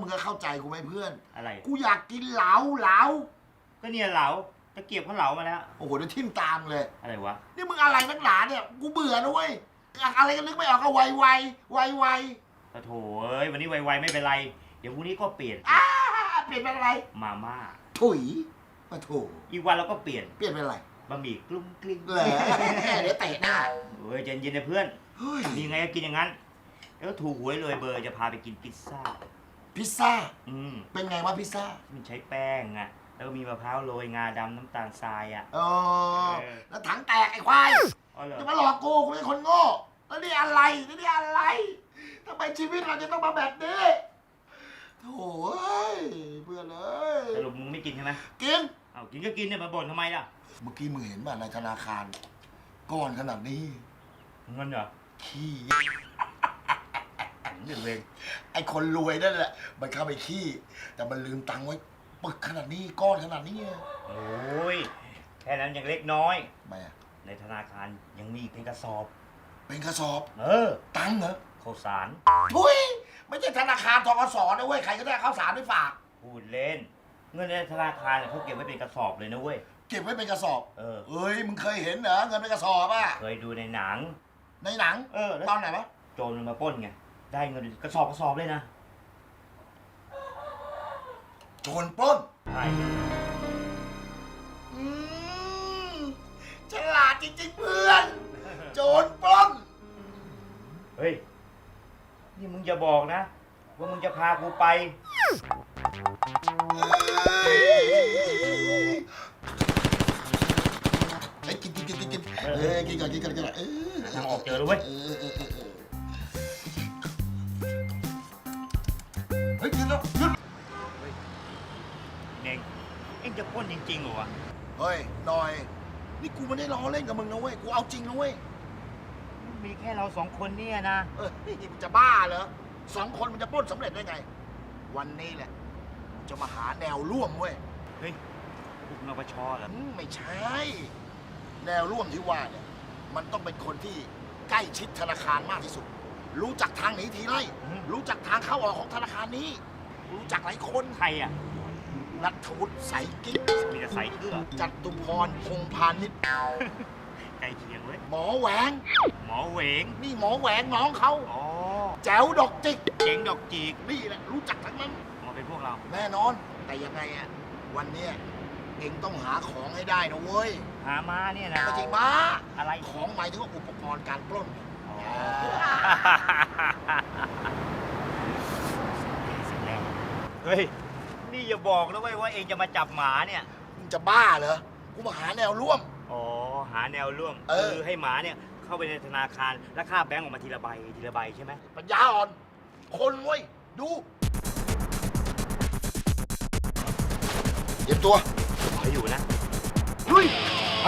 มึงก็เข้าใจกูไหมเพื่อน อะไร กูอยากกินเหลาเหลาก็เนี่ยเหลาตะเกียบเขาเหลามาแล้ว โอ้โหเดี๋ยวทิ่มตามเลย อะไรวะ นี่มึงอะไรนักหนาเนี่ย กูเบื่อนะเว้ยอะไรก็นึกไม่ออกก็ไวไวไวไวปะโถเอ้ยวันนี้ไวๆไม่เป็นไร เดี๋ยวพรุ่งนี้ก็เปลี่ยนอ้าเปลี่ยนเป็นอะไร มาม่า ถุยมาโถอีกวันเราก็เปลี่ยนเปลี่ยนเป็นอะไรบะหมี่กลุ้งกลิ้งเหรอเดี๋ยวเตะหน้าเฮ้ยใจเย็นๆนะเพื่อนเฮ้ยมีไงก็กินอย่างนั้น แล้วถูกหวยเลยเบอร์จะพาไปกินพิซซ่า พิซซ่า อืมเป็นไงวะพิซซ่ามันใช้แป้งอะแล้วก็มีมะพร้าวโรยงาดำน้ำตาลทรายอะเออ แล้วถังแตกไอ้ควายอ๋อเหรอจะมาหลอกกูกูเป็นคนโง่แล้วนี่อะไรแล้วนี่อะไรทำไมชีวิตเราจะต้องมาแบบนี้โถ่เอ้ยเพื่อนเอ้ยสรุปมึงไม่กินใช่ไหมกิน เอากินก็กินเนี่ยมาบ่นทำไมล่ะเมื่อกี้มึงเห็นป่ะในธนาคารก้อนขนาดนี้ เงินเหรอ ขี้ เดือดเวงไอ้คนรวยนั่นแหละ มันเข้าไปขี้ แต่มันลืมตังค์ไว้ปึกขนาดนี้ก้อนขนาดนี้อะโอ้ยแค่นั้นยังเล็กน้อย ทำไมอะในธนาคารยังมีอีกเป็นกระสอบ เป็นกระสอบเออตังค์เหรอข้าวสารทุยไม่ใช่ธนาคารทกสนะเว้ยใครก็ได้เอาข้าวสารไปฝาก พูดเล่น เงินในธนาคารเนี่ยเขาเก็บไว้เป็นกระสอบเลยนะเว้ยเก็บไว้เป็นกระสอบเออ เอ้ยมึงเคยเห็นเหรอเงินเป็นกระสอบอะเคยดูในหนัง ในหนังเออแล้วตอนไหนวะโจรมันมาปล้นไง ได้เงินกระสอบกระสอบเลยนะโจรปล้นใช่อืมฉลาดจริงๆเพื่อน โจรปล้น เฮ้ย นี่มึงจะบอกนะ ว่ามึงจะพากูไปเฮ้ยกินกินกินกินกินเออเออกินก่อนกินก่อนกินก่อนเออทางออกเจอแล้วเว้ย เออเออเออเออ ยกินแล้วหยุดเน่งเอ็งจะปล้นจริงๆเหรอวะเฮ้ยหน่อย นี่กูไม่ได้ล้อเล่นกับมึงนะเว้ย กูเอาจริงนะเว้ยมีแค่เราสองคนเนี่ยนะ เออมึงจะบ้าเหรอสองคนมันจะปล้นสำเร็จได้ไง วันนี้แหละกูจะมาหาแนวร่วมเว้ยเฮ้ยพวกนปชเหรออืมไม่ใช่ แนวร่วมที่ว่าเนี่ย มันต้องเป็นคนที่ใกล้ชิดธนาคารมากที่สุด รู้จักทางหนีทีไล่อืม รู้จักทางเข้าออกของธนาคารนี้ รู้จักหลายคนใครอะนัทวุฒิใสกิ๊กมีแต่ใส่เกลือจัตุพรพงษ์พาณิชย์ใกล้เคียงเว้ยหมอแหวง หมอเหวงนี่หมอแหวงน้องเขาอ๋อแจ๋วดอกจิกเจ๋งดอกจีกนี่แหละรู้จักทั้งนั้นมาเป็นพวกเราแน่นอน แต่ยังไงอะวันเนี้ยเองต้องหาของให้ได้นะเว้ยหามาเนี่ยนะไม่ใช่บ้าอะไรของหมายถึงว่าอุปกรณ์การปล้นอ๋อ เฮ้ย นี่อย่าบอกนะเว้ยว่าเองจะมาจับหมาเนี่ย มึงจะบ้าเหรอ กูมาหาแนวร่วม อ๋อ หาแนวร่วมเออ คือให้หมาเนี่ยเข้าไปในธนาคารแล้วค่าแบงก์ออกมาทีละใบทีละใบใช่ไหมปัญญาอ่อน คนเว้ย ดู เตรียมตัว ขออยู่นะลุยไป